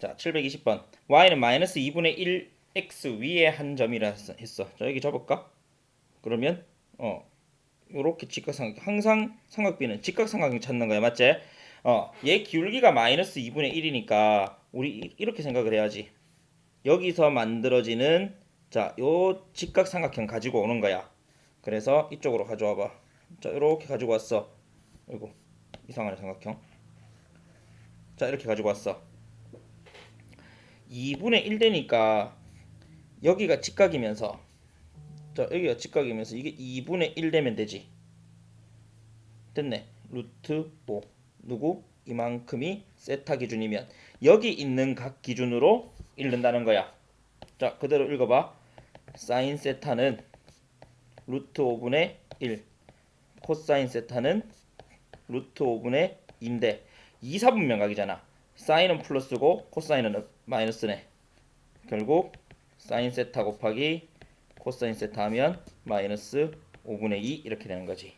자, 720번. y는 마이너스 2분의 1 x 위에 한 점이라 했어. 자, 여기 접을까? 그러면 어 요렇게 직각삼각 항상 삼각비는 직각삼각형 찾는 거야, 맞지? 어, 얘 기울기가 마이너스 2분의 1이니까 우리 이- 이렇게 생각을 해야지. 여기서 만들어지는 자, 요 직각삼각형 가지고 오는 거야. 그래서 이쪽으로 가져와 봐. 자, 이렇게 가지고 왔어. 이거 이상한 삼각형. 자, 이렇게 가지고 왔어. 2분의 1 되니까 여기가 직각이면서 자, 여기가 직각이면서 이게 2분의 1 되면 되지. 됐네. 루트 5. 누구? 이만큼이 세타 기준이면 여기 있는 각 기준으로 읽는다는 거야. 자, 그대로 읽어봐. 사인 세타는 루트 5분의 1. 코사인 세타는 루트 5분의 2인데 2, 4분 명각이잖아. 사인은 플러스고 코사인은 마이너스네. 결국 사인 세타 곱하기 코사인 세타 하면 마이너스 5분의 2 이렇게 되는 거지.